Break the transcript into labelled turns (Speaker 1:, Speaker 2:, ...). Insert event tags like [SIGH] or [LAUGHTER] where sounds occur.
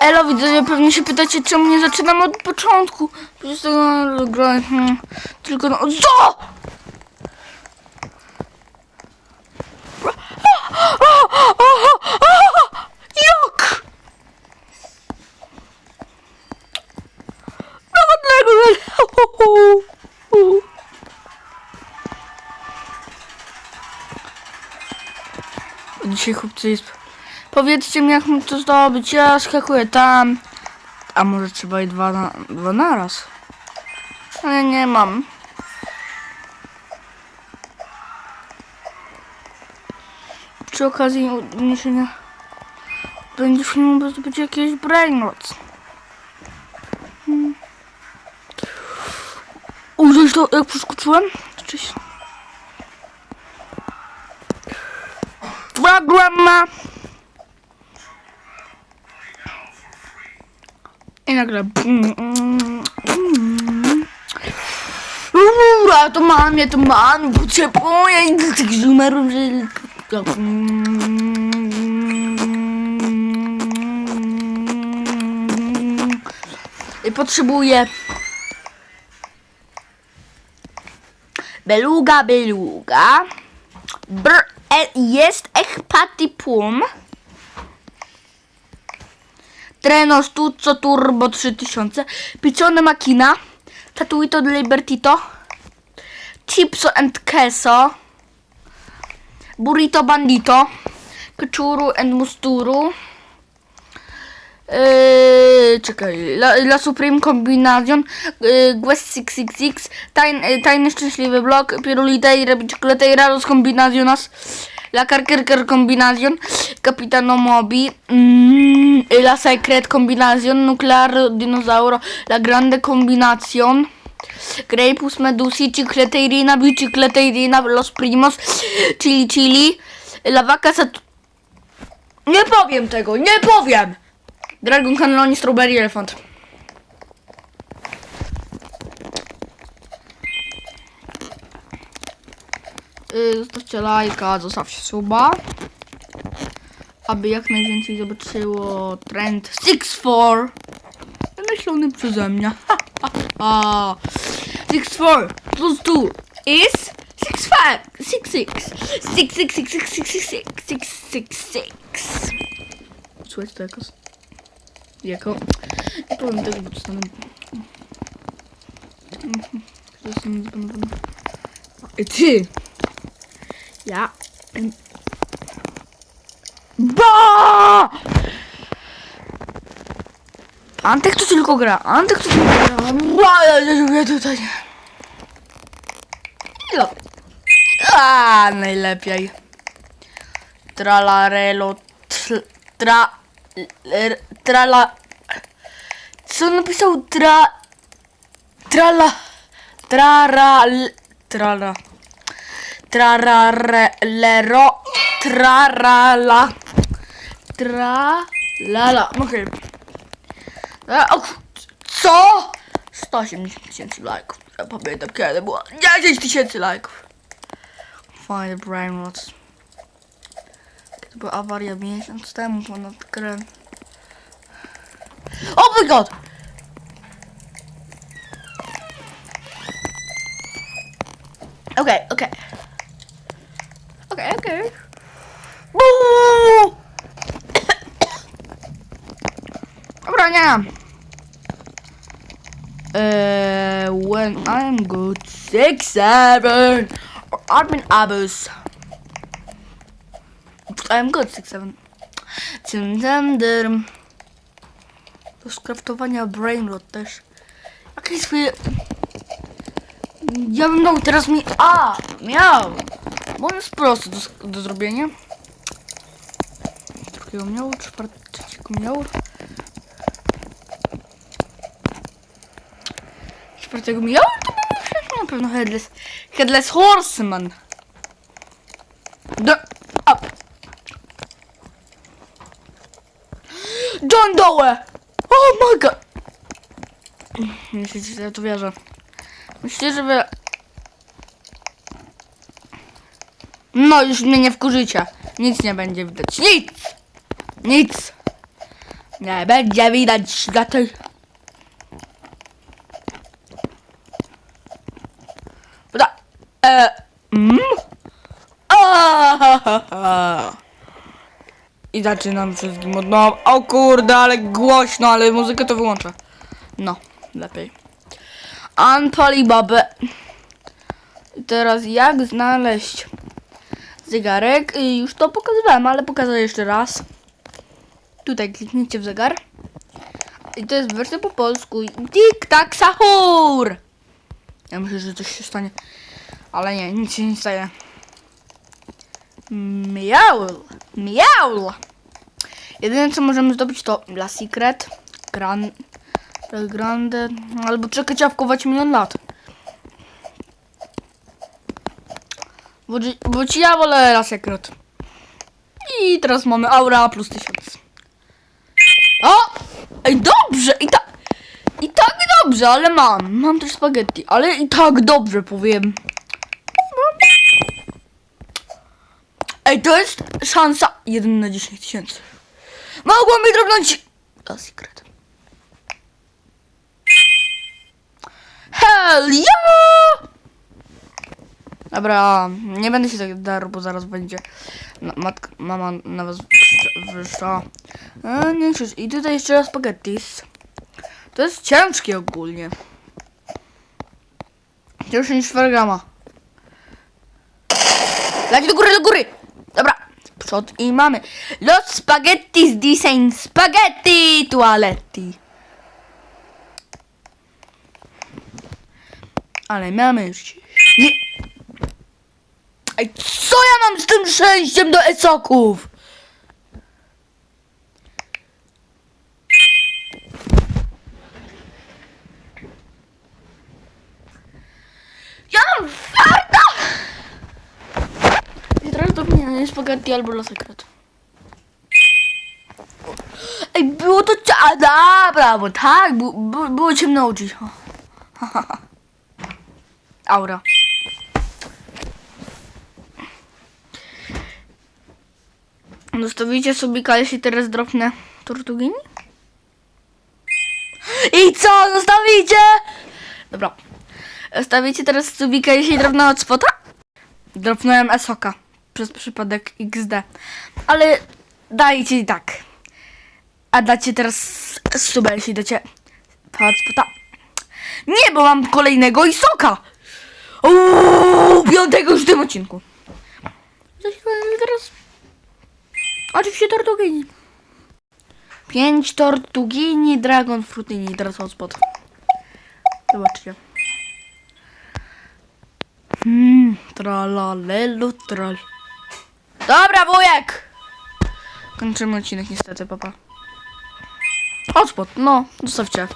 Speaker 1: Elo, widzowie, pewnie się pytacie, czemu nie zaczynam od początku. Przecież tego grałem hmm, tylko no... Co? Jak? Nawet tego... Dzisiaj chłopcy jest... Powiedzcie mi, jak mam to zdobyć. Ja skakuję tam. A może trzeba i dwa, na, dwa naraz? Ale nie mam. Przy okazji uniesienia będzie filmu, bo to będzie jakieś brainrot. Hmm. To, jak przeskoczyłem? Cześć. Twoja grandma! I nagle. Uuu, ja to mam, ja to mam, potrzebuję i tak umarłem, że... I potrzebuję... Beluga, beluga. Br, e, jest ekpatipum. Treno Stuzzo Turbo 3000, Piccione Macchina, Tatuito di Libertito, Chipso and Queso, Burrito Bandito, Keczuru and Musturu, Yy, czekaj, La, La Supreme Combination, yy, Quest 666, tajn, yy, Tajny Szczęśliwy Blok, Piruliteira, Bicicleteira, Los Combinaciones, La Carquer Combination, Capitano Mobi, mm, La Secret Combination, Nuclear Dinosauro, La Grande Combination, Grapus Medusi, Cicleteirina, Bicicleteirina, Los Primos, Chili Chili, La Vaca Sat... Nie powiem tego, nie powiem! Dragon Cannelloni Strawberry Elephant. Zostawcie lajka, zostawcie suba. Aby jak najwięcej zobaczyło trend 6-4 wymyślony przeze mnie. [LAUGHS] Ha, ha, ha. 6-4 plus 2 is 6-5 6-6 6-6-6-6-6-6-6-6 Słuchajcie to jakoś jako. Nie powiem tego, bo dostanę. Ej, Ty! Ja. Ba! Antek to tylko gra. Antek to tylko gra. Ba, ja nie lubię tutaj. No. A, najlepiej. Tralarelo. Tra. Trala. Co napisał? Tra. Trala. Trara. Trala. Trararelero. Trarala. Tralala. Okej. Okay. O, ku- co? 180 tysięcy lajków. Ja pamiętam kiedy było 10 tysięcy lajków. Fajny brain rot. To była awaria miesiąc temu ponad grę. Oh my god! Okej, okej. Buu! [COUGHS] Dobra, nie. Uh, when I'm good, six, seven, or admin abus. I'm good, six, seven. Tym, tym. Do skraftowania brainrot też. Jakieś swoje... Ja bym dał teraz mi... A! Miał! Bo on jest prosty do, do zrobienia. Drugiego miał, czwartego, miał. Czwartego miał? To był na pewno Headless... Headless Horseman. The... Up! John Doe! Oh my god! Myślicie, że ja to wierzę. Myślicie, że wy... No, już mnie nie wkurzycie. Nic nie będzie widać. Nic! Nic! Nie będzie widać tej... Dobra. E, mm? I zaczynam wszystkim od nowa. O kurde, ale głośno, ale muzykę to wyłączę. No, lepiej. Unpalibabę. Teraz jak znaleźć zegarek? Już to pokazywałem, ale pokażę jeszcze raz. Tutaj kliknijcie w zegar. I to jest wersja po polsku. Tik tak sahur! Ja myślę, że coś się stanie. Ale nie, nic się nie staje. Miaul! Miaul! Jedyne co możemy zdobyć to La Secret, Gran, Grande, albo czekać awkować milion lat. Bo, bo ci ja wolę La Secret. I teraz mamy aura plus tysiąc. O! Ej, dobrze! I tak... I tak dobrze, ale mam. Mam też spaghetti, ale i tak dobrze powiem. Ej, to jest szansa 1 na 10 tysięcy. Mogło mi drobnąć... A secret. Hell yeah! Dobra, nie będę się tak darł, bo zaraz będzie na, matka, mama na was wyższa. A, nie krzycz. I tutaj jeszcze raz spaghettis. To jest ciężkie ogólnie. Cięższe niż 4 grama. Leć do góry, do góry! Dobra, przód i mamy. Los spaghettis design spaghetti toaletti. Ale mamy już... Nie! Ej, co ja mam z tym szczęściem do esoków? Ja mam farta! I teraz to mnie spaghetti albo la sekret. Ej, było to cia... Dobra, bo tak, bu, bu, było ciemno oczy. [LAUGHS] Aura. Zostawicie sobie jeśli teraz dropnę tortugini? I co? Zostawicie? Dobra. Stawicie teraz subika, jeśli dropnę od spota? Dropnąłem Esoka przez przypadek XD. Ale dajcie i tak. A dacie teraz suba, jeśli dacie hotspota. Nie, bo mam kolejnego Isoka! Uuu, piątego już w tym odcinku. Zaśpiewamy teraz. Oczywiście tortugini. Pięć tortugini, dragon frutini. Teraz hotspot. Zobaczcie. Hmm, tralalelu, tral. Dobra, wujek! Kończymy odcinek niestety, papa. Hotspot, no, zostawcie.